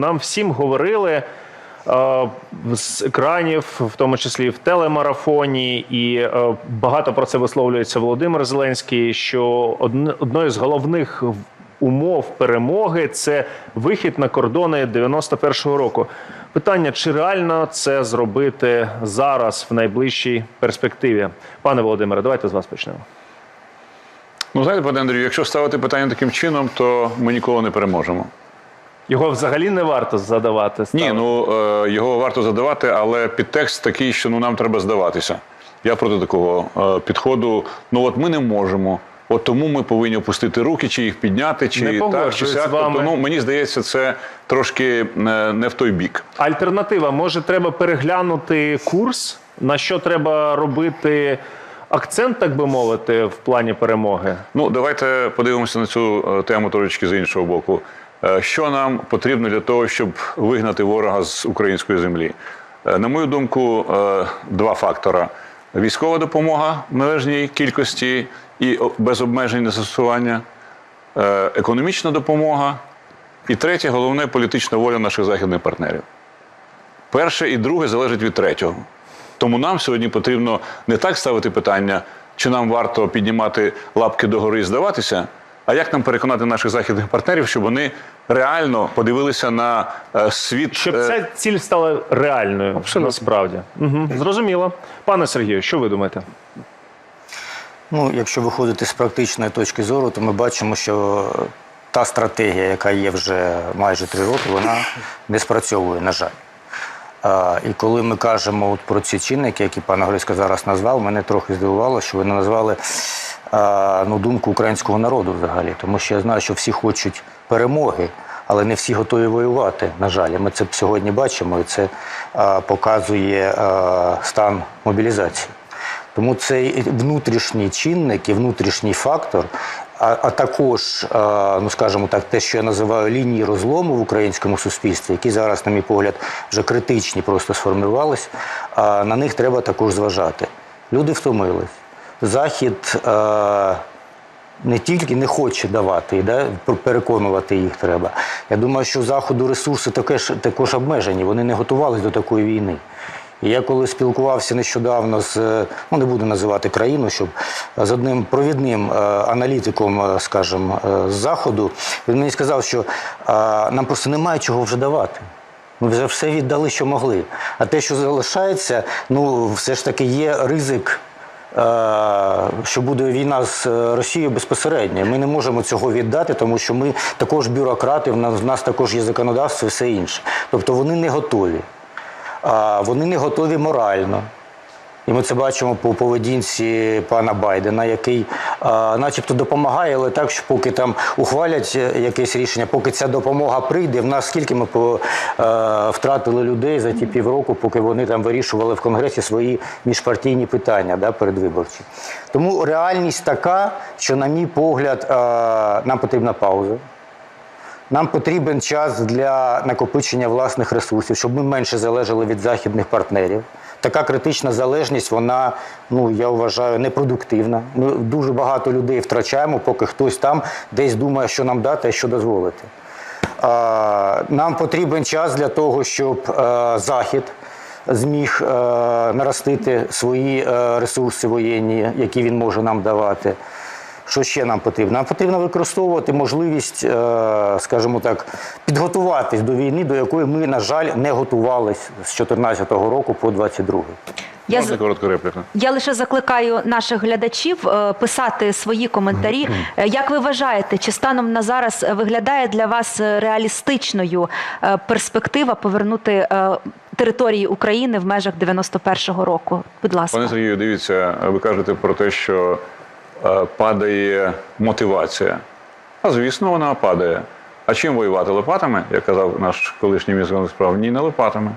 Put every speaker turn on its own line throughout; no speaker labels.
нам всім говорили е, з екранів, в тому числі в телемарафоні, і е, багато про це висловлюється Володимир Зеленський. Що одною з головних умов перемоги це вихід на кордони 91-го року. Питання: чи реально це зробити зараз в найближчій перспективі? Пане Володимире, давайте з вас почнемо.
Ну, знаєте, пане Андрію, якщо ставити питання таким чином, то ми ніколи не переможемо.
Його взагалі не варто задавати.
Ні, ну е, його варто задавати, але підтекст такий, що ну нам треба здаватися. Я проти такого е, підходу. Ну от ми не можемо. От тому ми повинні опустити руки, чи їх підняти, чи
Не
так, чи сяк.
вами.
Тобто, ну, мені здається, це трошки е, не в той бік.
Альтернатива, може, треба переглянути курс, на що треба робити акцент, так би мовити, в плані перемоги.
Ну, давайте подивимося на цю е, тему трошечки з іншого боку. Е, Що нам потрібно для того, щоб вигнати ворога з української землі? Е, На мою думку, е, два фактора: військова допомога в належній кількості і без обмежень застосування, економічна допомога, і третє, головне політична воля наших західних партнерів. Перше і друге залежить від третього. Тому нам сьогодні потрібно не так ставити питання, чи нам варто піднімати лапки догори і здаватися, а як нам переконати наших західних партнерів, щоб вони реально подивилися на е, світ.
Щоб
е,
ця ціль стала реальною
Абсолютно.
насправді. Угу. Зрозуміло. Пане Сергію, що ви думаєте?
Ну, якщо виходити з практичної точки зору, то ми бачимо, що та стратегія, яка є вже майже три роки, вона не спрацьовує, на жаль. А, і коли ми кажемо от про ці чинники, які пан Грисько зараз назвав, мене трохи здивувало, що вони назвали а, ну, думку українського народу взагалі. Тому що я знаю, що всі хочуть перемоги, але не всі готові воювати. На жаль, ми це сьогодні бачимо, і це показує стан мобілізації. Тому цей внутрішній чинник і внутрішній фактор, а, а також, ну скажімо так, те, що я називаю лінії розлому в українському суспільстві, які зараз, на мій погляд, вже критичні просто сформувались, на них треба також зважати. Люди втомились. Захід е, не тільки не хоче давати, да, переконувати їх треба. Я думаю, що заходу ресурси також, також обмежені, вони не готувалися до такої війни. І я коли спілкувався нещодавно з, е, ну не буду називати країну, щоб е, з одним провідним е, аналітиком, скажімо, з заходу, він мені сказав, що нам просто немає чого вже давати. Ми вже все віддали, що могли. А те, що залишається, ну все ж таки є ризик. Е, Що буде війна з е, Росією безпосередньо. Ми не можемо цього віддати, тому що ми також бюрократи, в нас, також є законодавство і все інше. Тобто вони не готові. Вони не готові морально. І ми це бачимо по поведінці пана Байдена, який а, начебто допомагає, але так, що поки там ухвалять е, якесь рішення, поки ця допомога прийде, в нас скільки ми по, е, втратили людей за ті півроку, поки вони там вирішували в Конгресі свої міжпартійні питання да, передвиборчі. Тому реальність така, що, на мій погляд, е, нам потрібна пауза. Нам потрібен час для накопичення власних ресурсів, щоб ми менше залежали від західних партнерів. Така критична залежність, вона, ну я вважаю, непродуктивна. Ми дуже багато людей втрачаємо, поки хтось там десь думає, що нам дати, а що дозволити. Нам потрібен час для того, щоб е, Захід зміг е, наростити свої е, ресурси воєнні, які він може нам давати. Що ще нам потрібно? Нам потрібно використовувати можливість, е, скажімо так, підготуватись до війни, до якої ми, на жаль, не готувались з 2014 року по 22
Я,
Можна репліка?
я лише закликаю наших глядачів е, писати свої коментарі. Е, Як ви вважаєте, чи станом на зараз виглядає для вас реалістичною перспектива повернути території України в межах 91-го року? Будь ласка.
Пане Сергію, дивіться, ви кажете про те, що падає мотивація. А звісно, вона падає. А чим воювати лопатами, як казав наш колишній міський справ? Ні, не лопатами.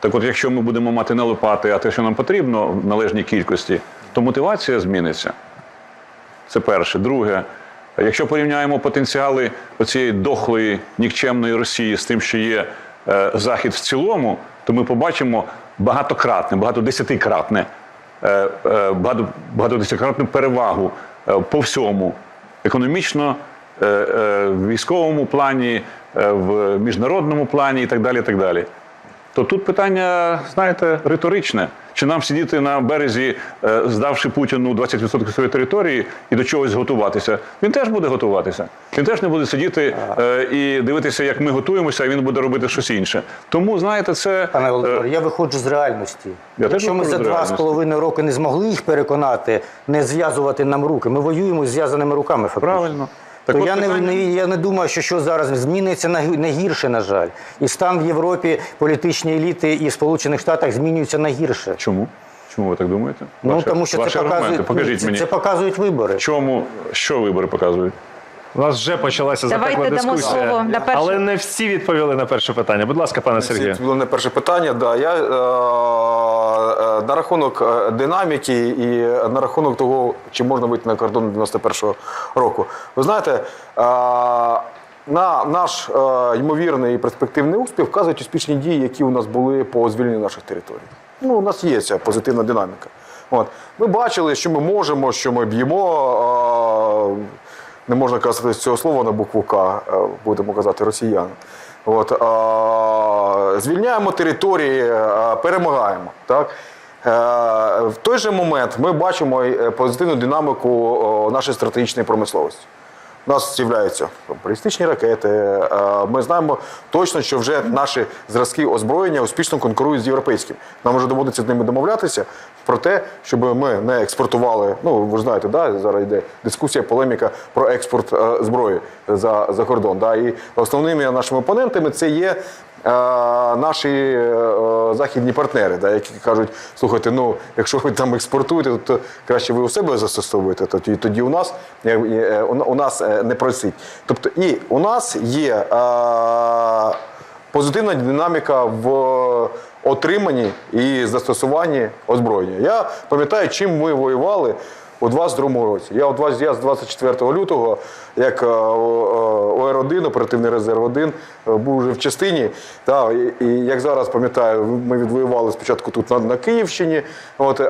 Так от, якщо ми будемо мати не лопати, а те, що нам потрібно в належній кількості, то мотивація зміниться. Це перше. Друге, якщо порівняємо потенціали оцієї дохлої нікчемної Росії з тим, що є е, Захід в цілому, то ми побачимо багатократне, багатодесятикратне, е, е, багато, багатодесятикратну перевагу е, по всьому економічно, е, е, в військовому плані, е, в міжнародному плані і так далі. І так далі. То тут питання, знаєте, риторичне. Чи нам сидіти на березі, е, здавши Путіну 20% своєї території і до чогось готуватися? Він теж буде готуватися. Він теж не буде сидіти е, і дивитися, як ми готуємося, а він буде робити щось інше. Тому, знаєте, це
Пане
е,
Володимир, я виходжу з реальності.
Я
Якщо ми за два з половиною роки не змогли їх переконати, не зв'язувати нам руки, ми воюємо з зв'язаними руками. Фактично.
правильно. Так
То
от
я, не,
питання-
не, я не думаю, що що зараз зміниться на, на гірше, на жаль. І стан в Європі, політичні еліти і Сполучених Штатах змінюються на гірше.
Чому? Чому ви так думаєте?
Ну
Ваші-
тому що це показують,
покажіть
це,
мені.
це показують вибори.
Чому що вибори показують?
У нас вже почалася
Давайте
запекла
дамо
дискусія,
слово на перше.
але не всі відповіли на перше питання. Будь ласка, пане Сергію.
Це було не перше питання. Да. Я е, е, на рахунок е, динаміки і на рахунок того, чи можна вийти на кордон 91-го року. Ви знаєте, е, на наш е, ймовірний і перспективний успіх вказують успішні дії, які у нас були по звільненню наших територій. Ну, у нас є ця позитивна динаміка. От. Ми бачили, що ми можемо, що ми б'ємо. е, не можна казати цього слова на букву К, е, будемо казати росіяни. От, а, звільняємо території, а, перемагаємо. Так? А, в той же момент ми бачимо е, позитивну динаміку нашої стратегічної промисловості. У нас з'являються балістичні ракети. е, Ми знаємо точно, що вже наші зразки озброєння успішно конкурують з європейським. Нам вже доводиться з ними домовлятися про те, щоб ми не експортували. Ну ви ж знаєте, да, зараз йде дискусія, полеміка про експорт е, зброї за, за кордон. Да, і основними нашими опонентами це є. Е, Наші е, західні партнери, да, які кажуть, слухайте, ну якщо ви там експортуєте, то краще ви у себе застосовуєте, тоді, тоді у нас е, е, у нас е, не просить. Тобто, і у нас є е, позитивна динаміка в отриманні і застосуванні озброєння. Я пам'ятаю, чим ми воювали у 22-му році. Я, у я з 24 лютого, як е, ОР-1, оперативний резерв 1, е, був вже в частині. Та, і, і як зараз пам'ятаю, ми відвоювали спочатку тут на, на Київщині, от, а,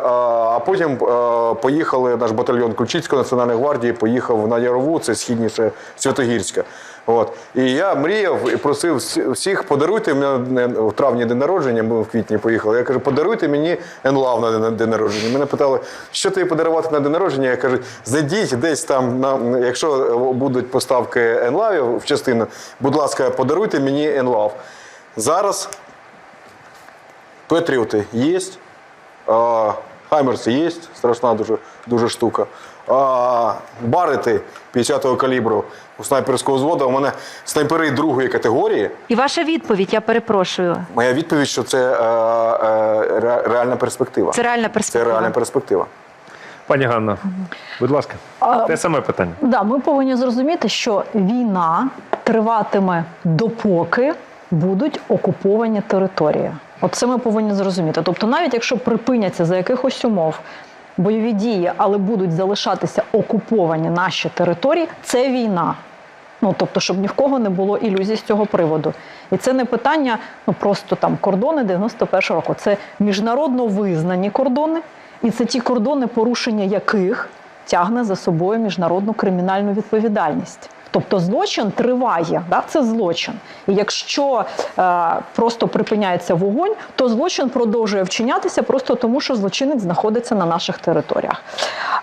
а потім а, поїхали, наш батальйон Ключицької національної гвардії поїхав на Ярову, це східніше Святогірська. От. І я мріяв і просив всіх, подаруйте мені в травні день народження, ми в квітні поїхали. Я кажу, подаруйте мені енлав на день- день народження. Мене питали, що тобі подарувати на день народження. Я кажу, зайдіть десь там, на, якщо будуть поставки енлавів в частину, будь ласка, подаруйте мені енлав. Зараз Петріоти є, Хаймерси є, страшна дуже, дуже штука. А, барити 50-го калібру у снайперського взводу. У мене снайпери другої категорії.
І ваша відповідь, я перепрошую.
Моя відповідь, що це е, е, ре- реальна перспектива.
Це реальна
Це
перспектива.
реальна перспектива.
Пані Ганна, будь ласка, те саме питання.
Да, ми повинні зрозуміти, що війна триватиме допоки будуть окуповані території. Оце ми повинні зрозуміти. Тобто, навіть якщо припиняться за якихось умов бойові дії, але будуть залишатися окуповані наші території, це війна. Ну тобто, щоб ні в кого не було ілюзій з цього приводу. І це не питання, ну просто там кордони 91 року. Це міжнародно визнані кордони, і це ті кордони, порушення яких тягне за собою міжнародну кримінальну відповідальність. Тобто злочин триває, да? це злочин. І якщо е, просто припиняється вогонь, то злочин продовжує вчинятися просто тому, що злочинець знаходиться на наших територіях.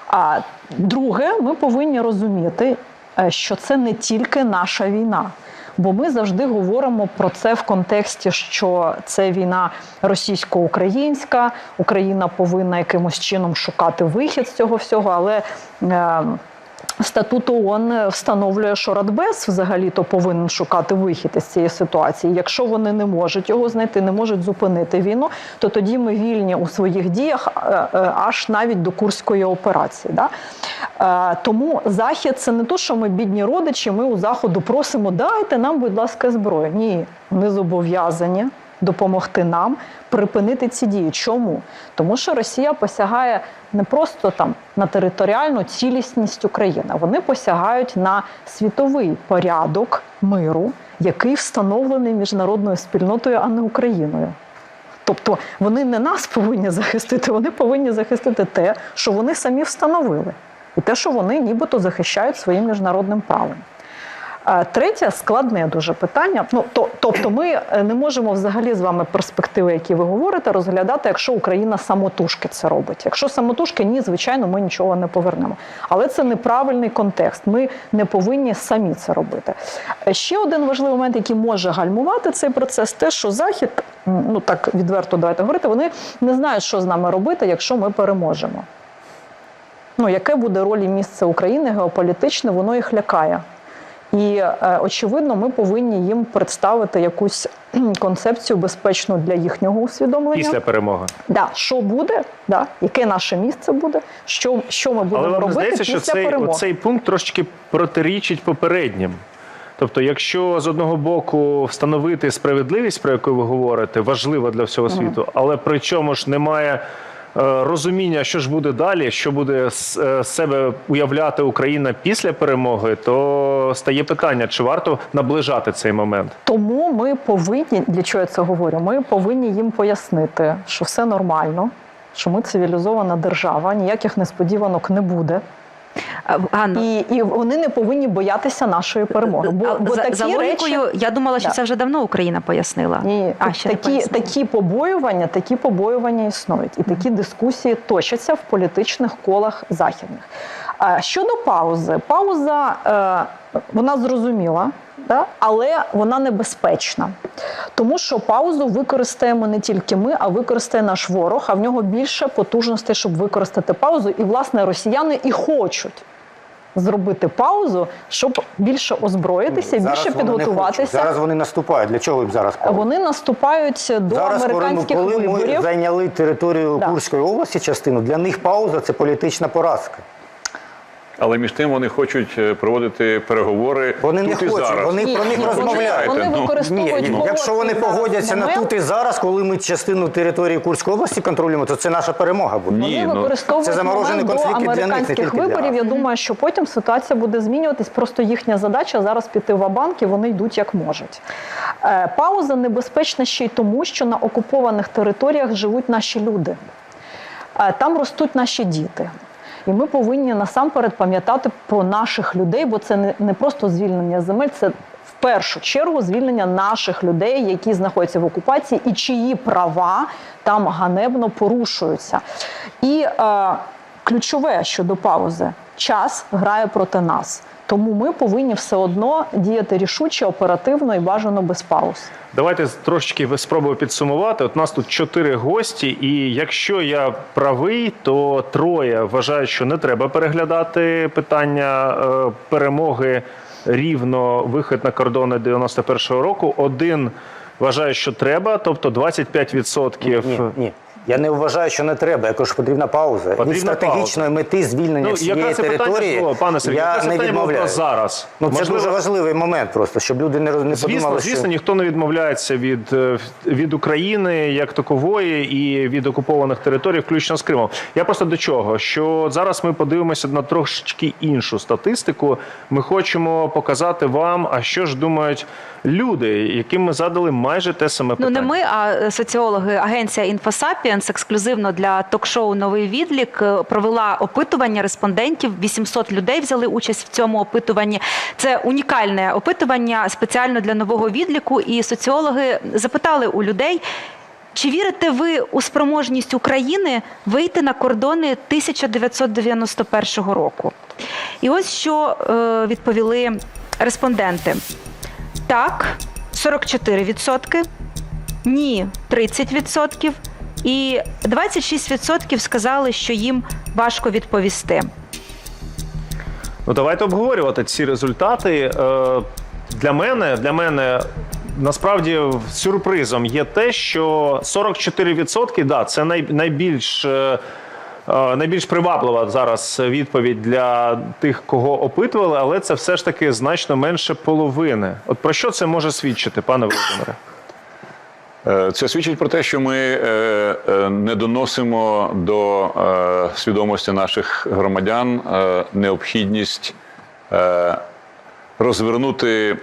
А друге, ми повинні розуміти, е, що це не тільки наша війна. Бо ми завжди говоримо про це в контексті, що це війна російсько-українська, Україна повинна якимось чином шукати вихід з цього всього, але е, Статут ООН встановлює, що Радбез взагалі-то повинен шукати вихід із цієї ситуації. Якщо вони не можуть його знайти, не можуть зупинити війну, то тоді ми вільні у своїх діях е, е, аж навіть до Курської операції. Да? Е, Тому Захід це не то, що ми бідні родичі, ми у Заходу просимо, дайте нам, будь ласка, зброю. Ні, вони зобов'язані допомогти нам припинити ці дії. Чому? Тому що Росія посягає не просто там на територіальну цілісність України, вони посягають на світовий порядок миру, який встановлений міжнародною спільнотою, а не Україною. Тобто вони не нас повинні захистити, вони повинні захистити те, що вони самі встановили, і те, що вони нібито захищають своїм міжнародним правом. Третє складне дуже питання. Ну то, тобто, ми е, не можемо взагалі з вами перспективи, які ви говорите, розглядати, якщо Україна самотужки це робить. Якщо самотужки, ні, звичайно, ми нічого не повернемо. Але це неправильний контекст. Ми не повинні самі це робити. Е, Ще один важливий момент, який може гальмувати цей процес, те, що захід, ну так відверто давайте говорити, вони не знають, що з нами робити, якщо ми переможемо. Ну, яке буде роль і місце України геополітичне, воно їх лякає. І е, очевидно, ми повинні їм представити якусь концепцію безпечну для їхнього усвідомлення.
Після перемоги.
Да, що буде, да, яке наше місце буде, що, що ми будемо
Але
робити
здається,
після
що цей,
перемоги.
цей пункт трошечки протирічить попереднім. Тобто, якщо з одного боку встановити справедливість, про яку ви говорите, важлива для всього світу, але при чому ж немає розуміння, що ж буде далі, що буде з е, себе уявляти Україна після перемоги, то стає питання, чи варто наближати цей момент.
Тому ми повинні, для чого я це говорю, ми повинні їм пояснити, що все нормально, що ми цивілізована держава, ніяких несподіванок не буде.
Е,
І, і вони не повинні боятися нашої перемоги. Бо, бо
за,
такі
за логікою,
речі,
я думала, що
Да.
це вже давно Україна пояснила.
Ні,
а, ще
такі,
пояснила.
такі побоювання, такі побоювання існують, і такі дискусії точаться в політичних колах західних. А щодо паузи, пауза е, вона зрозуміла, да? але вона небезпечна. Тому що паузу використаємо не тільки ми, а використає наш ворог, а в нього більше потужностей, щоб використати паузу. І, власне, росіяни і хочуть. Зробити паузу, щоб більше озброїтися,
Зараз
більше підготуватися.
Зараз вони наступають. Для чого їм зараз? пауза?
Вони наступають до
Зараз, коли
американських
коли ми зайняли територію
Да.
Курської області, частину для них пауза це політична поразка.
Але між тим вони хочуть е, проводити переговори
Вони
тут
не
і
хочуть,
зараз.
вони
Ні,
про них
ні,
розмовляють.
Вони
Ну,
використовують
Ні, ні, якщо вони
зараз
погодяться на
момент,
тут і зараз, коли ми частину території Курської області контролюємо, то це наша перемога буде.
Ні,
Вони
ну,
використовують
це заморожений
момент до
конфлікт для них, не
американських
тільки для
виборів. Я думаю, що потім ситуація буде змінюватись. Просто їхня задача зараз піти в банк і вони йдуть як можуть. Е, Пауза небезпечна ще й тому, що на окупованих територіях живуть наші люди. Е, Там ростуть наші діти. І ми повинні насамперед пам'ятати про наших людей, бо це не, просто звільнення земель, це в першу чергу звільнення наших людей, які знаходяться в окупації, і чиї права там ганебно порушуються. І е, ключове щодо паузи час грає проти нас. Тому ми повинні все одно діяти рішуче, оперативно і бажано без пауз.
Давайте трошечки спробую підсумувати. От нас тут чотири гості, і якщо я правий, то троє вважають, що не треба переглядати питання е, перемоги рівно вихід на кордони 91-го року. Один вважає, що треба, тобто 25%
Ні, ні. Я не вважаю, що не треба. Я кажу, що потрібна пауза.
Потрібна
Від стратегічної мети звільнення
Ну, це
території
було, пане Сергію,
я не відмовляю.
зараз.
Ну, це
Можливо,
дуже важливий момент просто, щоб люди не, роз- не
Звісно,
подумали,
звісно,
що...
ніхто не відмовляється від, е, від України як такової і від окупованих територій, включно з Кримом. Я просто до чого? Що зараз ми подивимося на трошечки іншу статистику. Ми хочемо показати вам, а що ж думають люди, яким ми задали майже те саме
Ну не ми, а соціологи агенція Інфосапіенс ексклюзивно для ток-шоу Новий відлік е, провела опитування респондентів. 800 людей взяли участь в цьому опитуванні. Це унікальне опитування спеціально для нового відліку. І соціологи запитали у людей. Чи вірите ви у спроможність України вийти на кордони 1991 року? І ось що е, відповіли респонденти: так, 44%, ні 30%, і 26% сказали, що їм важко відповісти.
Ну давайте обговорювати ці результати. Е, Для мене, для мене насправді сюрпризом є те, що 44% да, це найбільш. е, е, Найбільш приваблива зараз відповідь для тих, кого опитували, але це все ж таки значно менше половини. От про що це може свідчити, пане Володимире?
Е, Це свідчить про те, що ми е, е, не доносимо до свідомості наших громадян необхідність розвернути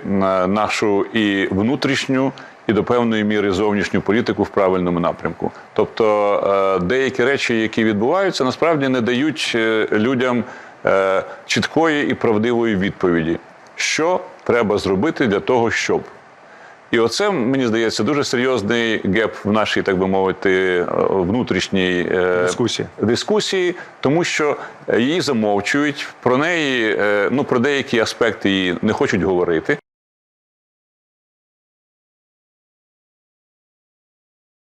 нашу і внутрішню, і до певної міри зовнішню політику в правильному напрямку. Тобто деякі речі, які відбуваються, насправді не дають людям чіткої і правдивої відповіді, що треба зробити для того, щоб. І оце, мені здається, дуже серйозний геп в нашій, так би мовити, е, внутрішній е,
Дискусії.
дискусії, тому що її замовчують, про неї, е, ну про деякі аспекти її не хочуть говорити.